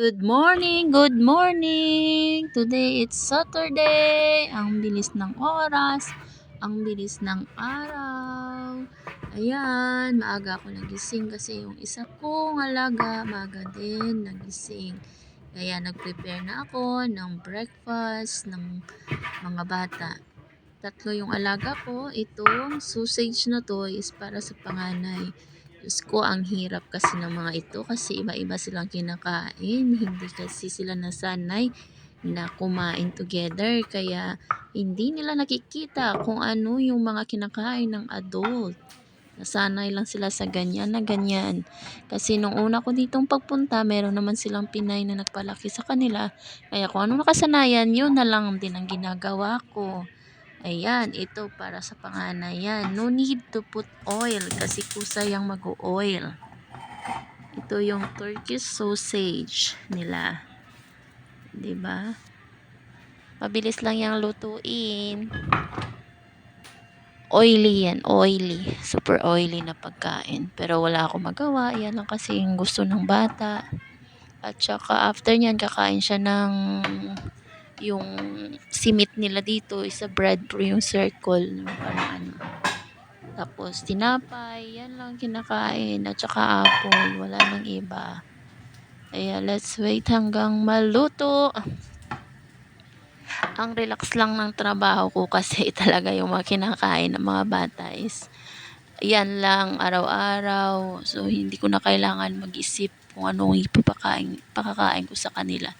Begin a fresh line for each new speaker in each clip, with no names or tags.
Good morning, good morning! Today it's Saturday. Ang bilis ng oras, ang bilis ng araw. Ayan, maaga ako nagising kasi yung isa kong alaga, maaga din nagising. Kaya nag-prepare na ako ng breakfast ng mga bata. Tatlo yung alaga ko. Itong sausage na to is para sa panganay. Diyos ko, ang hirap kasi ng mga ito kasi iba-iba silang kinakain. Hindi kasi sila nasanay na kumain together. Kaya hindi nila nakikita kung ano yung mga kinakain ng adult. Nasanay lang sila sa ganyan na ganyan. Kasi nung una ko ditong pagpunta, meron naman silang Pinay na nagpalaki sa kanila. Kaya kung ano nakasanayan, yun na lang din ang ginagawa ko. Ayan, ito para sa panganay yan. No need to put oil kasi kusayang mag-oil. Ito yung Turkish sausage nila. 'Di ba? Mabilis lang yang lutuin. Oily yan, oily. Super oily na pagkain. Pero wala akong magawa. Yan lang kasi yung gusto ng bata. At saka after nyan, kakain siya ng yung simit nila dito is a bread pro yung circle parang ano tapos tinapay yan lang kinakain. At saka apple wala nang iba. Ayan, let's wait hanggang maluto. Ang relax lang ng trabaho ko kasi talaga yung mga kinakain ng mga bata is yan lang araw-araw. So hindi ko na kailangan mag-isip kung anong ipapakain pakakain ko sa kanila.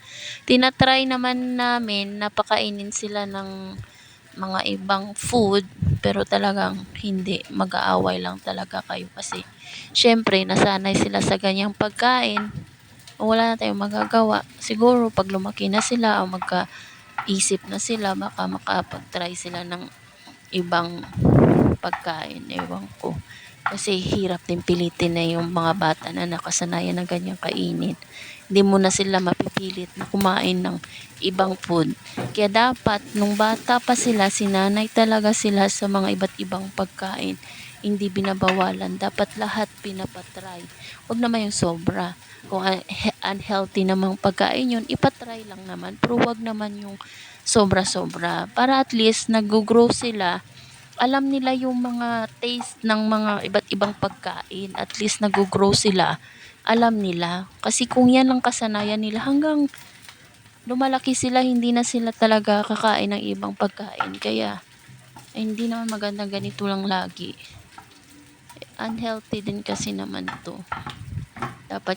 Tinatry naman namin na pakainin sila ng mga ibang food pero talagang hindi mag-aaway lang talaga kayo kasi syempre nasanay sila sa ganyang pagkain. Wala na tayong magagawa. Siguro pag lumaki na sila o magka-isip na sila baka makapag-try sila ng ibang pagkain ewan ko kasi hirap din pilitin na yung mga bata na nakasanayan ng ganyang kainin. Hindi mo na sila mapipilit na kumain ng ibang food. Kaya dapat, nung bata pa sila, sinanay talaga sila sa mga iba't ibang pagkain. Hindi binabawalan. Dapat lahat pinapatry. Huwag naman yung sobra. Kung unhealthy namang pagkain yun, ipatry lang naman. Pero huwag naman yung sobra-sobra. Para at least nag-grow sila alam nila yung mga taste ng mga iba't ibang pagkain. At least nag-grow sila. Alam nila. Kasi kung yan ang kasanayan nila hanggang lumalaki sila, hindi na sila talaga kakain ng ibang pagkain. Kaya, eh, hindi naman maganda ganito lang lagi. Unhealthy din kasi naman to. Dapat,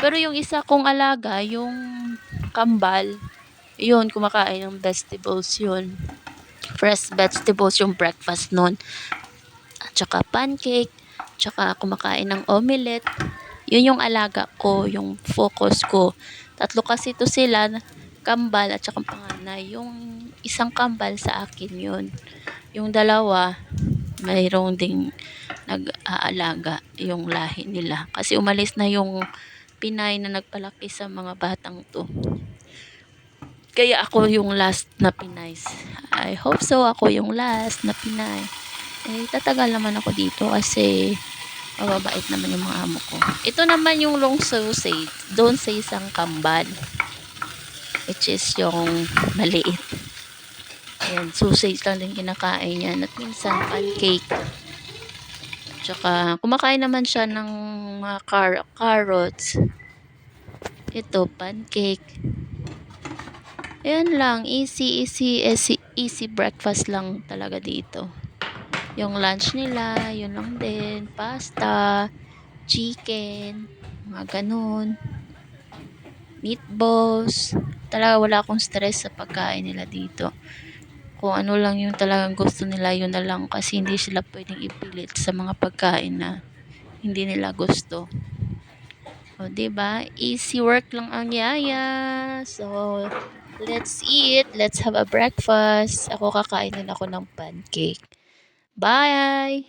pero yung isa kong alaga, yung kambal, yun, kumakain ng vegetables yun fresh vegetables yung breakfast noon. At saka pancake, tsaka kumakain ng omelette. Yun yung alaga ko, yung focus ko. Tatlo kasi to sila, kambal at saka panganay. Yung isang kambal sa akin yun. Yung dalawa, mayroong ding nag-aalaga yung lahi nila. Kasi umalis na yung Pinay na nagpalaki sa mga batang to. Kaya ako yung last na Pinay. I hope so ako yung last na Pinay. Eh, tatagal naman ako dito kasi mababait naman yung mga amo ko. Ito naman yung long sausage. Doon sa isang kambal. Which is yung maliit. Ayan, sausage lang din kinakain yan. At minsan pancake. Tsaka, kumakain naman siya ng mga car carrots. Ito, pancake. Ayan lang, easy, easy, easy, easy breakfast lang talaga dito. Yung lunch nila, yun lang din, pasta, chicken, mga ganun, meatballs. Talaga wala akong stress sa pagkain nila dito. Kung ano lang yung talagang gusto nila, yun na lang kasi hindi sila pwedeng ipilit sa mga pagkain na hindi nila gusto. O, ba diba? Easy work lang ang yaya. So, Let's eat. Let's have a breakfast. Ako kakain din ako ng pancake. Bye!